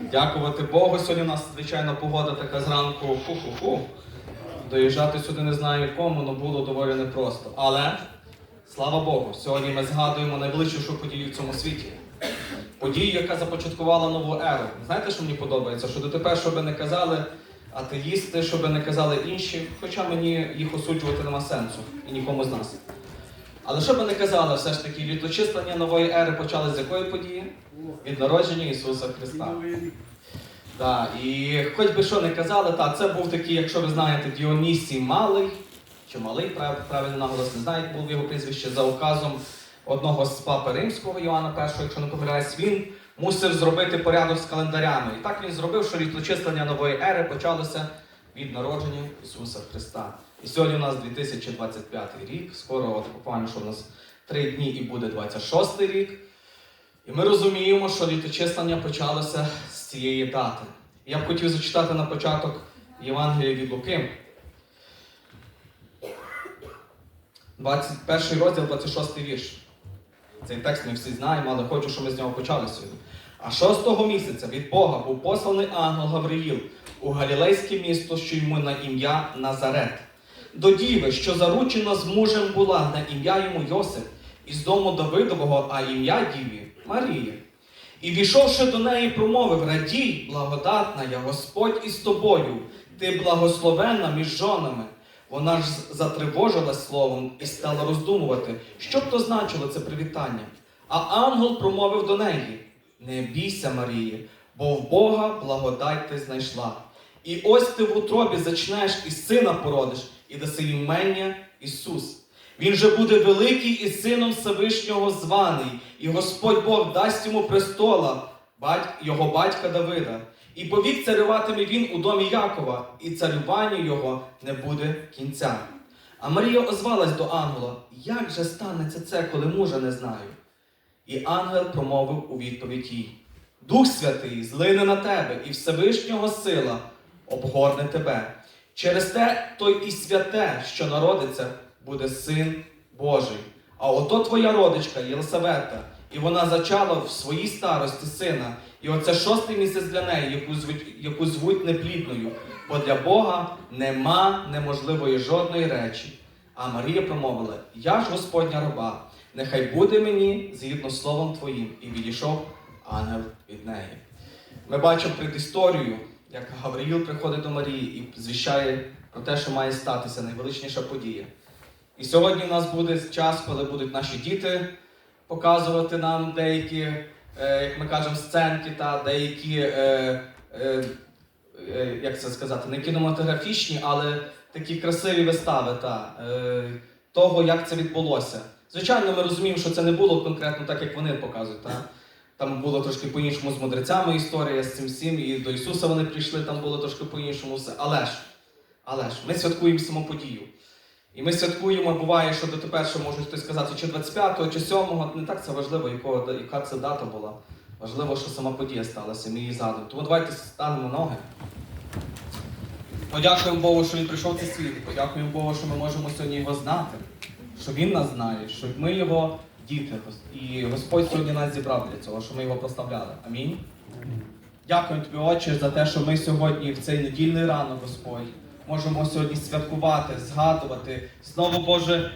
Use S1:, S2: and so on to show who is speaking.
S1: Дякувати Богу. Сьогодні у нас, звичайно, погода така зранку фу-фу-фу. Доїжджати сюди не знаю кому, але було доволі непросто. Але слава Богу, сьогодні ми згадуємо найближчу подію в цьому світі. Подію, яка започаткувала нову еру. Знаєте, що мені подобається? Що дотепер, що би не казали атеїсти, що би не казали інші, хоча мені їх осуджувати нема сенсу і нікому з нас. Але що би не казали, все ж таки, літочислення нової ери почали з якої події? Від народження Ісуса Христа. Так, і хоч би що не казали, та це був такий, якщо ви знаєте, Діонісій Малий, чи малий, прав- правильно наголос не знаю, як було його прізвище, за указом одного з папи римського Йоанна І, якщо не помиляюсь, він мусив зробити порядок з календарями. І так він зробив, що літочислення нової ери почалося від народження Ісуса Христа. І сьогодні у нас 2025 рік, скоро от буквально, що у нас три дні і буде 26 рік. І ми розуміємо, що літочислення почалося з цієї дати. Я б хотів зачитати на початок Євангелія від Луки. 21 розділ, 26 вірш. Цей текст ми всі знаємо, але хочу, щоб ми з нього почали сьогодні. А шостого місяця від Бога був посланий ангел Гавриїл у галілейське місто, що йому на ім'я Назарет. До діви, що заручена з мужем була на ім'я йому Йосип, із дому Давидового, а ім'я діві Марія. І війшовши до неї, промовив: Радій, благодатна я, Господь із тобою, ти благословенна між жонами. Вона ж затривожилась словом і стала роздумувати, що б то значило це привітання. А ангел промовив до неї: Не бійся, Марії, бо в Бога благодать ти знайшла. І ось ти в утробі зачнеш і сина породиш, і даси імення Ісус. Він же буде великий і сином Всевишнього званий, і Господь Бог дасть йому престола, його батька Давида. І повік царюватиме він у домі Якова, і царюванню його не буде кінця. А Марія озвалась до ангела: Як же станеться це, коли мужа не знаю? І ангел промовив у відповідь їй: Дух Святий злине на тебе, і Всевишнього сила обгорне тебе. Через те той і святе, що народиться, буде син Божий. А ото твоя родичка Єлисавета, і вона зачала в своїй старості сина. І оце шостий місяць для неї, яку звуть, яку звуть неплідною, бо для Бога нема неможливої жодної речі. А Марія промовила: Я ж Господня раба, нехай буде мені згідно словом Твоїм, і відійшов ангел від неї. Ми бачимо предісторію, як Гавриїл приходить до Марії і звіщає про те, що має статися найвеличніша подія. І сьогодні в нас буде час, коли будуть наші діти показувати нам деякі, е, як ми кажемо, сценки та деякі, е, е, як це сказати, не кінематографічні, але такі красиві вистави та, того, як це відбулося. Звичайно, ми розуміємо, що це не було конкретно так, як вони показують. Та? Там було трошки по-іншому з мудрецями історія з цим всім, і до Ісуса вони прийшли, там було трошки по-іншому все. Але ж, але ж, ми святкуємо саму подію. І ми святкуємо, буває, що дотепер ще можуть хтось сказати, чи 25-го, чи 7-го. Не так це важливо, якого, яка це дата була. Важливо, що сама подія сталася, ми її згадуємо. Тому давайте станемо ноги. Подякуємо Богу, що він прийшов цей світ. Подякуємо Богу, що ми можемо сьогодні його знати, що він нас знає, що ми його діти. І Господь сьогодні нас зібрав для цього, що ми його прославляли. Амінь. Дякую тобі, Отче, за те, що ми сьогодні в цей недільний ранок, Господь, можемо сьогодні святкувати, згадувати. Знову, Боже,